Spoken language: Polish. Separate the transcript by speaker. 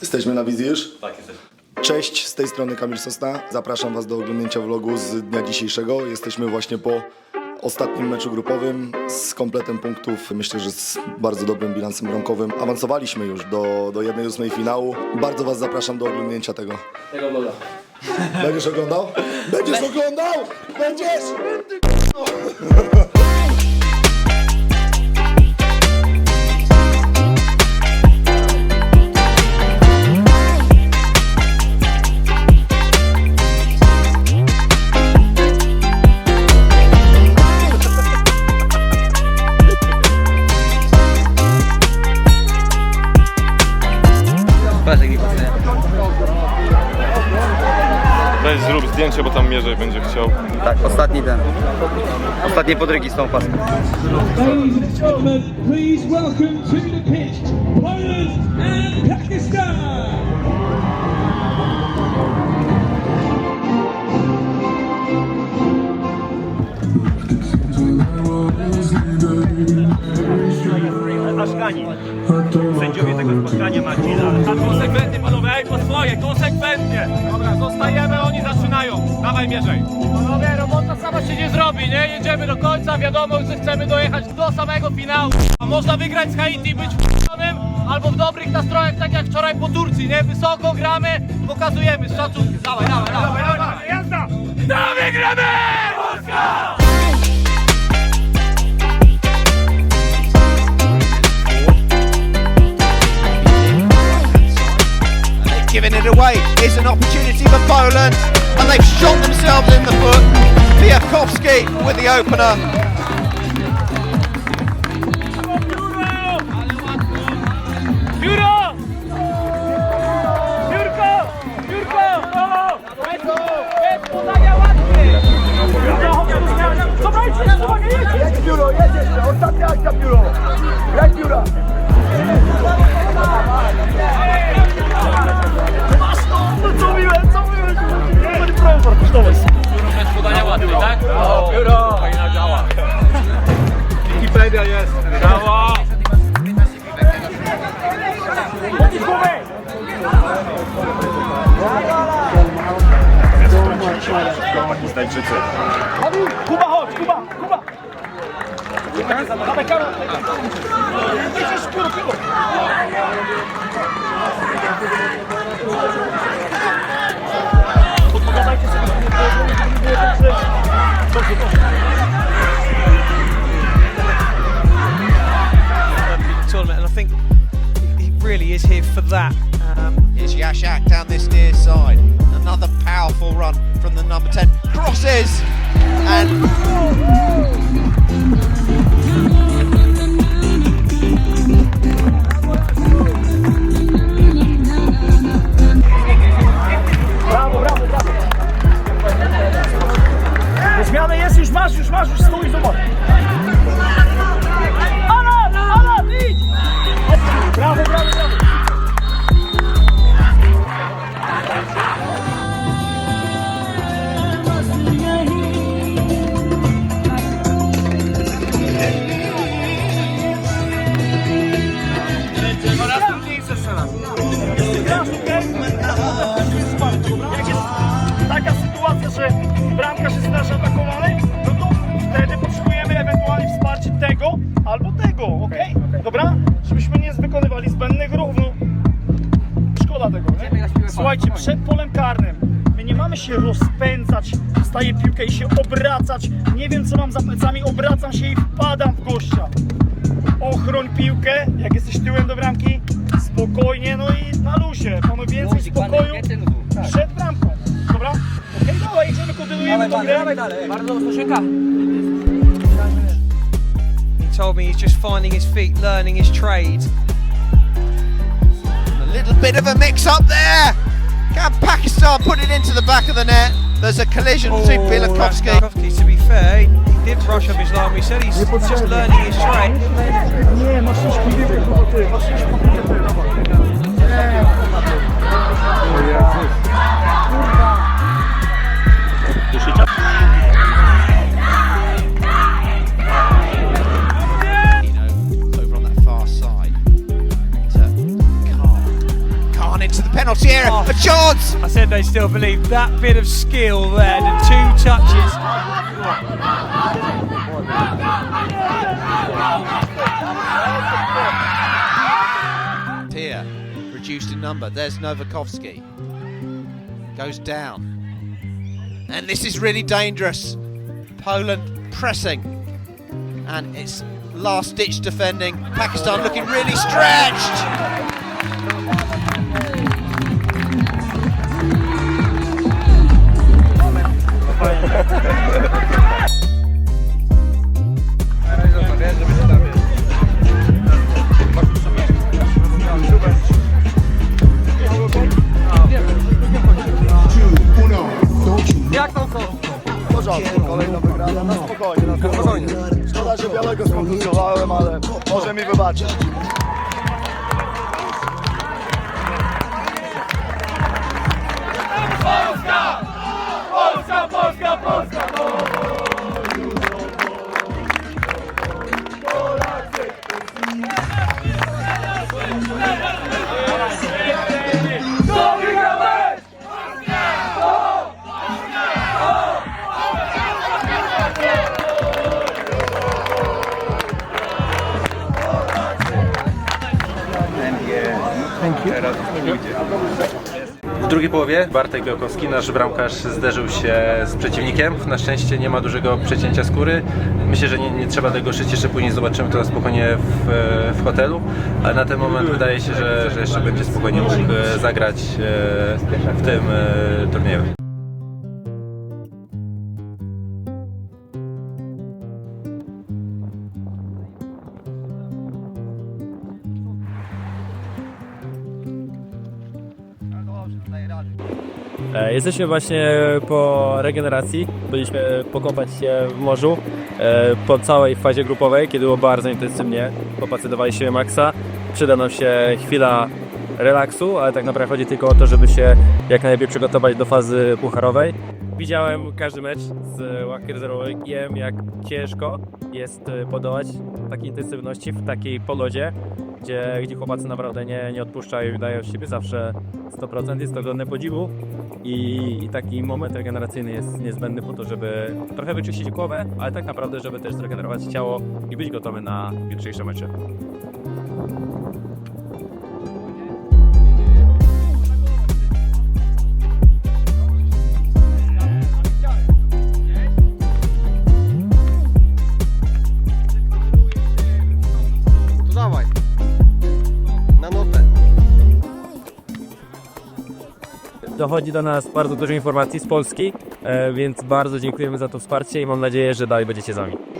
Speaker 1: Jesteśmy na wizji już?
Speaker 2: Tak, jesteś.
Speaker 1: Cześć, z tej strony Kamil Sosna. Zapraszam Was do oglądnięcia vlogu z dnia dzisiejszego. Jesteśmy właśnie po ostatnim meczu grupowym z kompletem punktów. Myślę, że z bardzo dobrym bilansem bramkowym. Awansowaliśmy już do, do 1-8 finału. Bardzo Was zapraszam do oglądnięcia tego.
Speaker 2: Tego gola.
Speaker 1: Będziesz oglądał? Będziesz oglądał? Będziesz!
Speaker 3: Weź zrób zdjęcie, bo tam Mierzej będzie chciał.
Speaker 2: Tak, ostatni ten. Ostatnie podrygi z tą paską.
Speaker 4: Ladies and gentlemen, please welcome to the pitch, Poland and Pakistan.
Speaker 5: Konsekwentnie. Dobra, zostajemy, oni zaczynają. Dawaj mierzej.
Speaker 6: Panowie, robota sama się nie zrobi, nie? Jedziemy do końca, wiadomo, że chcemy dojechać do samego finału. A można wygrać z Haiti, być w***onym, albo w dobrych nastrojach, tak jak wczoraj po Turcji, nie? Wysoko gramy, pokazujemy z szacunkiem. Dawaj, dawaj, dawaj, dawaj. dawaj.
Speaker 5: Jazda! Dawaj gramy! Polska!
Speaker 7: Away is an opportunity for Poland, and they've shot themselves in the foot. Piakowski with the opener.
Speaker 3: Pakistańczycy.
Speaker 5: Kuba, chodź, Kuba, Kuba! Dawaj, Karol! Jedziesz, Kuba,
Speaker 7: run from the number 10. Crosses! And
Speaker 5: zmiany jest, już masz, już masz, już stój, zobacz! Jest nasz no to wtedy potrzebujemy ewentualnie wsparcie tego albo tego, okej? Dobra? Żebyśmy nie wykonywali zbędnych ruchów, no. Szkoda tego, nie? Słuchajcie, przed polem karnym my nie mamy się rozpędzać, staję piłkę i się obracać. Nie wiem co mam za plecami, obracam się i wpadam w gościa. Ochroń piłkę, jak jesteś tyłem do bramki, spokojnie, no i na luzie. Mamy więcej spokoju przed bramką. Dobra? Okej, dawaj, idziemy, kontynuujemy tą grę.
Speaker 6: Bardzo mocno szynka.
Speaker 8: he told me he's just finding his feet, learning his trade.
Speaker 7: a little bit of a mix up there. Can Pakistan put it into the back of the net? There's a collision oh, between Bilakovsky.
Speaker 8: Bielakowski, to be fair, he, he did brush up his line. We said he's just learning his trade.
Speaker 5: Nie, masz
Speaker 7: penalty area. A chance! Oh.
Speaker 8: I said they still believe that bit of skill there, the two touches.
Speaker 7: Here, reduced in number. There's Novakovsky. Goes down. And this is really dangerous. Poland pressing. And it's last ditch defending. Pakistan looking really stretched.
Speaker 1: Szkoda, że białego skomplikowałem, ale może mi wybaczyć.
Speaker 9: W drugiej połowie Bartek Białkowski, nasz bramkarz, zderzył się z przeciwnikiem. Na szczęście nie ma dużego przecięcia skóry. Myślę, że nie, nie trzeba tego szyć, jeszcze później zobaczymy to spokojnie w, w hotelu, ale na ten moment wydaje się, że, że jeszcze będzie spokojnie mógł e, zagrać e, w tym e, turnieju.
Speaker 10: Jesteśmy właśnie po regeneracji. Byliśmy pokąpać się w morzu e, po całej fazie grupowej, kiedy było bardzo intensywnie. Chłopacy dawali się maksa. Przyda nam się chwila relaksu, ale tak naprawdę chodzi tylko o to, żeby się jak najlepiej przygotować do fazy pucharowej. Widziałem każdy mecz z ławki rezerwowej i wiem jak ciężko jest e, podołać takiej intensywności w takiej polodzie, gdzie, gdzie chłopacy naprawdę nie, nie odpuszczają i dają z siebie zawsze 100%. Jest to godne podziwu i, i taki moment regeneracyjny jest niezbędny po to, żeby trochę wyczyścić głowę, ale tak naprawdę, żeby też zregenerować ciało i być gotowy na jutrzejsze mecze. Dochodzi do nas bardzo dużo informacji z Polski, e, więc bardzo dziękujemy za to wsparcie i mam nadzieję, że dalej będziecie z nami.